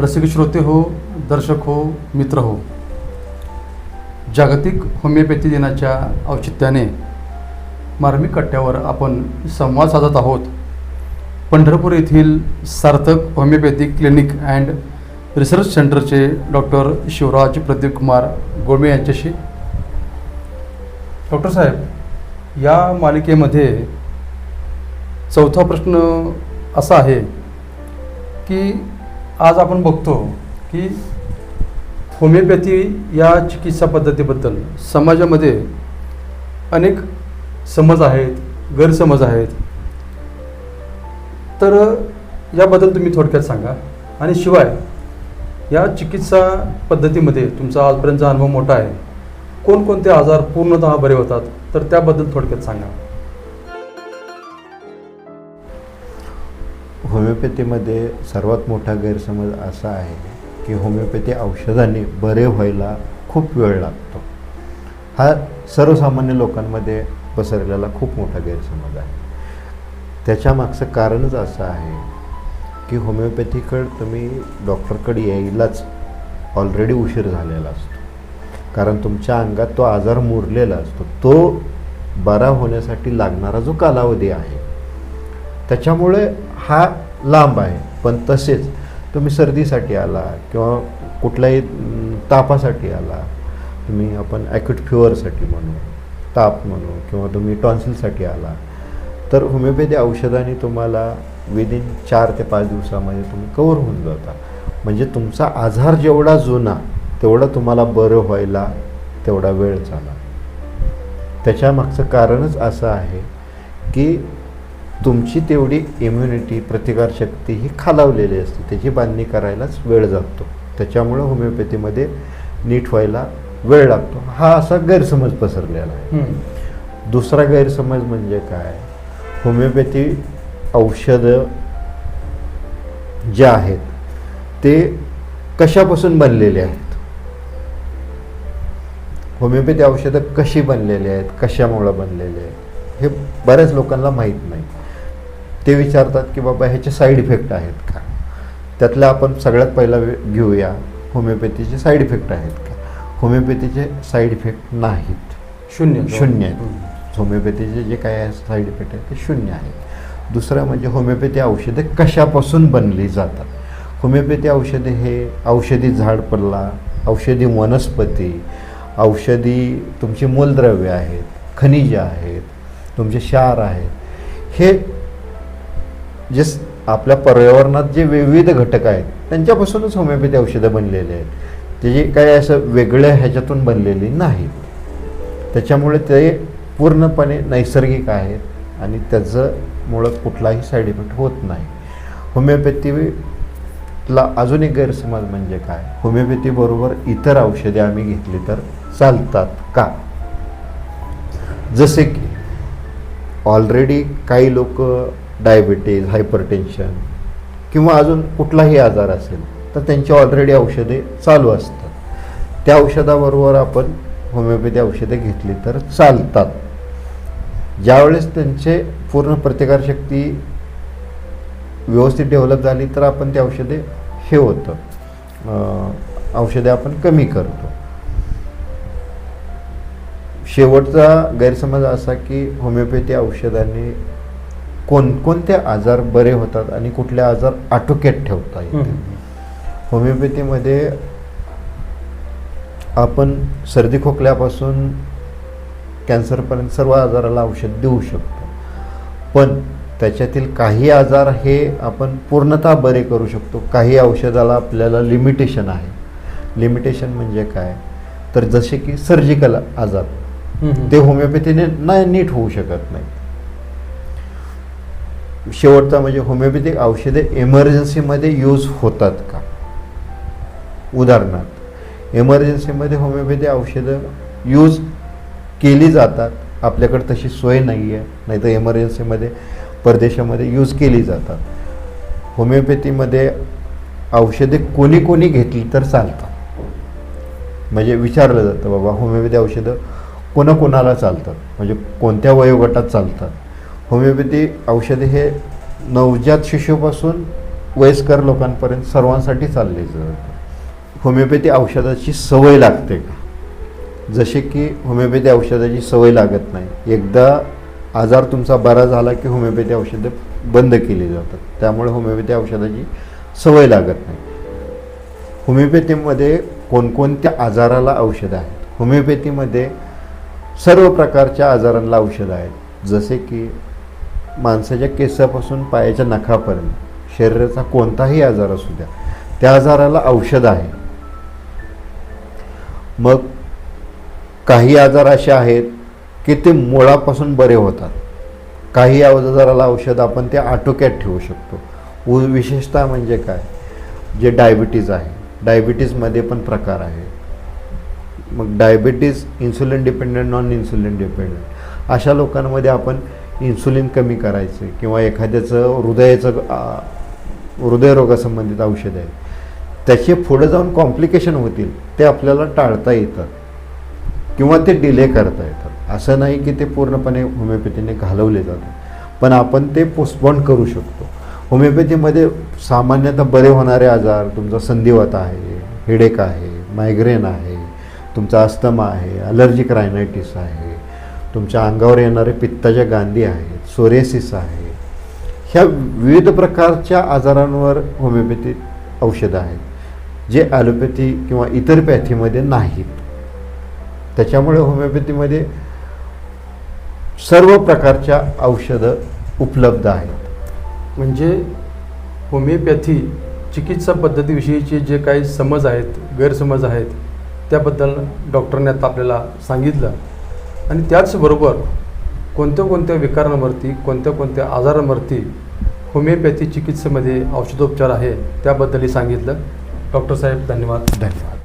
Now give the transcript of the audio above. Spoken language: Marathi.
रसिक श्रोते हो दर्शक हो मित्र हो. जागतिक होमिओपॅथी दिनाच्या औचित्याने मार्मिक कट्ट्यावर आपण संवाद साधत आहोत. पंढरपूर येथील Sarthak homeopathic clinic and research सेंटरचे डॉक्टर शिवराज प्रदीप कुमार गोमे यांच्याशी. डॉक्टर साहेब या मालिकेमध्ये चौथा प्रश्न असा आहे की आज आपण बघतो की होमिओपॅथी या चिकित्सा पद्धतीबद्दल समाजामध्ये अनेक समज आहेत गैरसमज आहेत. तर याबद्दल तुम्ही थोडक्यात सांगा. आणि शिवाय या चिकित्सा पद्धतीमध्ये तुमचा आजपर्यंतचा अनुभव मोठा आहे. कोणकोणते आजार पूर्णतः बरे होतात? तर त्याबद्दल थोडक्यात सांगा. होमिओपॅथीमध्ये सर्वात मोठा गैरसमज असा आहे की होमिओपॅथी औषधाने बरे व्हायला खूप वेळ लागतो. हा सर्वसामान्य लोकांमध्ये पसरलेला खूप मोठा गैरसमज आहे. त्याच्यामागचं कारणच असं आहे की होमिओपॅथीकडं तुम्ही डॉक्टरकडे यायलाच ऑलरेडी उशीर झालेला असतो. कारण तुमच्या अंगात तो आजार मुरलेला असतो. तो बरा होण्यासाठी लागणारा जो कालावधी आहे त्याच्यामुळे हा लांब आहे. पण तसेच तुम्ही सर्दीसाठी आला किंवा कुठल्याही तापासाठी आला तुम्ही आपण ॲक्यूट फिवरसाठी म्हणू ताप म्हणू किंवा तुम्ही टॉन्सिलसाठी आला तर होमिओपॅथी औषधाने तुम्हाला विदिन चार ते पाच दिवसामध्ये तुम्ही कवर होऊन जाता. म्हणजे तुमचा आजार जेवढा जुना तेवढा तुम्हाला बरं व्हायला तेवढा वेळ झाला त्याच्यामागचं कारणच असं आहे की तुमची तेवढी इम्युनिटी प्रतिकारशक्ती ही खालावलेली असते. त्याची बांधणी करायलाच वेळ जातो. त्याच्यामुळं होमिओपॅथीमध्ये नीट व्हायला वेळ लागतो. हा असा गैरसमज पसरलेला आहे. दुसरा गैरसमज म्हणजे काय? होमिओपॅथी औषधं जे आहेत ते कशापासून बनलेले आहेत? होमिओपॅथी औषधं कशी बनलेली आहेत? कशामुळं बनलेले आहेत? हे बऱ्याच लोकांना माहीत नाही. ते विचारतात की बाबा ह्याचे साईड इफेक्ट आहेत का? त्यातलं आपण सगळ्यात पहिला घेऊया होमिओपॅथीचे साईड इफेक्ट आहेत का? होमिओपॅथीचे साईड इफेक्ट नाहीत. शून्य. शून्य आहेत. होमिओपॅथीचे जे काय आहे साईड इफेक्ट आहेत ते शून्य आहेत. दुसरं म्हणजे होमिओपॅथी औषधे कशापासून बनली जातात? होमिओपॅथी औषधे हे औषधी झाडपल्ला औषधी वनस्पती औषधी तुमची मूलद्रव्य आहेत खनिजे आहेत तुमचे क्षार आहेत. हे जे स- आपल्या पर्यावरणात जे विविध घटक आहेत त्यांच्यापासूनच होमिओपॅथी औषधं बनलेली आहेत. ते जे काही असं वेगळ्या ह्याच्यातून बनलेली नाहीत त्याच्यामुळे ते पूर्णपणे नैसर्गिक आहेत आणि त्याचं मुळं कुठलाही साईड इफेक्ट होत नाही. होमिओपॅथीला अजून एक गैरसमज म्हणजे काय? होमिओपॅथीबरोबर इतर औषधे आम्ही घेतली तर चालतात का? जसे की ऑलरेडी काही लोक डायबिटीज हायपरटेन्शन किंवा अजून कुठलाही आजार असेल तर त्यांची ऑलरेडी औषधे चालू असतात. त्या औषधाबरोबर आपण होमिओपॅथी औषधे घेतली तर चालतात. ज्यावेळेस त्यांचे पूर्ण प्रतिकारशक्ती व्यवस्थित डेव्हलप झाली तर आपण ती औषधे हे होतं. औषधे आपण कमी करतो. शेवटचा गैरसमज असा की होमिओपॅथी औषधाने कोणकोणते आजार बरे होतात आणि कुठले आजार आटोक्यात ठेवता येतील होमिओपॅथीमध्ये आपण सर्दी खोकल्यापासून कॅन्सरपर्यंत सर्व आजाराला औषध देऊ शकतो. पण त्याच्यातील काही आजार हे आपण पूर्णतः बरे करू शकतो. काही औषधाला आपल्याला लिमिटेशन आहे. लिमिटेशन म्हणजे काय? तर जसे की सर्जिकल आजार. ते होमिओपॅथीने नाही नीट होऊ शकत नाही शेवटचा म्हणजे होमिओपॅथिक औषधे इमर्जन्सीमध्ये यूज होतात का? उदाहरणार्थ एमर्जन्सीमध्ये होमिओपॅथी औषधं यूज केली जातात आपल्याकडे तशी सोय नाही आहे नाही तर परदेशामध्ये यूज केली जातात. होमिओपॅथीमध्ये औषधे कोणी कोणी घेतली तर चालतात. म्हणजे विचारलं जातं बाबा होमिओपॅथी औषधं कोणाकोणाला चालतात? म्हणजे कोणत्या वयोगटात चालतात? होमिओपॅथी औषधे हे नवजात शिशूपासून वयस्कर लोकांपर्यंत सर्वांसाठी चालले जातं होमिओपॅथी औषधाची सवय लागते का? जसे की होमिओपॅथी औषधाची सवय लागत नाही. एकदा आजार तुमचा बरा झाला की होमिओपॅथी औषधे बंद केली जातात. त्यामुळे होमिओपॅथी औषधाची सवय लागत नाही. होमिओपॅथीमध्ये कोणकोणत्या आजाराला औषधं आहेत? होमिओपॅथीमध्ये सर्व प्रकारच्या आजारांना औषधं आहेत. जसे की माणसाच्या केसापासून पायाच्या नखापर्यंत शरीराचा कोणताही आजार असू द्या त्या आजाराला औषध आहे. मग काही आजार असे आहेत की ते मुळापासून बरे होतात. काही आजाराला औषध आपण ते आटोक्यात ठेवू शकतो. उ विशेषतः म्हणजे काय? जे डायबिटीज आहे. डायबिटीजमध्ये पण प्रकार आहे मग diabetes insulin dependent non insulin dependent अशा लोकांमध्ये आपण इन्सुलिन कमी करायचं किंवा एखाद्याचं हृदयाचं हृदयरोगासंबंधित औषध आहे. त्याचे पुढे जाऊन कॉम्प्लिकेशन होतील ते आपल्याला टाळता येतात किंवा ते डिले करता येतात असं नाही की ते पूर्णपणे होमिओपॅथीने घालवले जातात. पण आपण ते पोस्टपॉन करू शकतो. होमिओपॅथीमध्ये सामान्यतः बरे होणारे आजार तुमचा संधिवात आहे हेडेक आहे मायग्रेन आहे तुमचा अस्थमा आहे अलर्जिक रायनायटिस आहे तुमच्या अंगावर येणारे पित्ताच्या गांधी आहेत सोरेसिस आहे. ह्या विविध प्रकारच्या आजारांवर होमिओपॅथी औषधं आहेत जे ॲलोपॅथी किंवा इतर पॅथीमध्ये नाहीत. त्याच्यामुळे होमिओपॅथीमध्ये सर्व प्रकारच्या औषधं उपलब्ध आहेत. म्हणजे होमिओपॅथी चिकित्सा पद्धतीविषयीचे जे काही समज आहेत गैरसमज आहेत त्याबद्दल डॉक्टरने आता आपल्याला सांगितलं. आणि त्याचबरोबर कोणत्या कोणत्या विकारांवरती कोणत्या कोणत्या आजारांवरती होमिओपॅथी चिकित्सेमध्ये औषधोपचार आहे त्याबद्दलही सांगितलं. डॉक्टर साहेब धन्यवाद. धन्यवाद.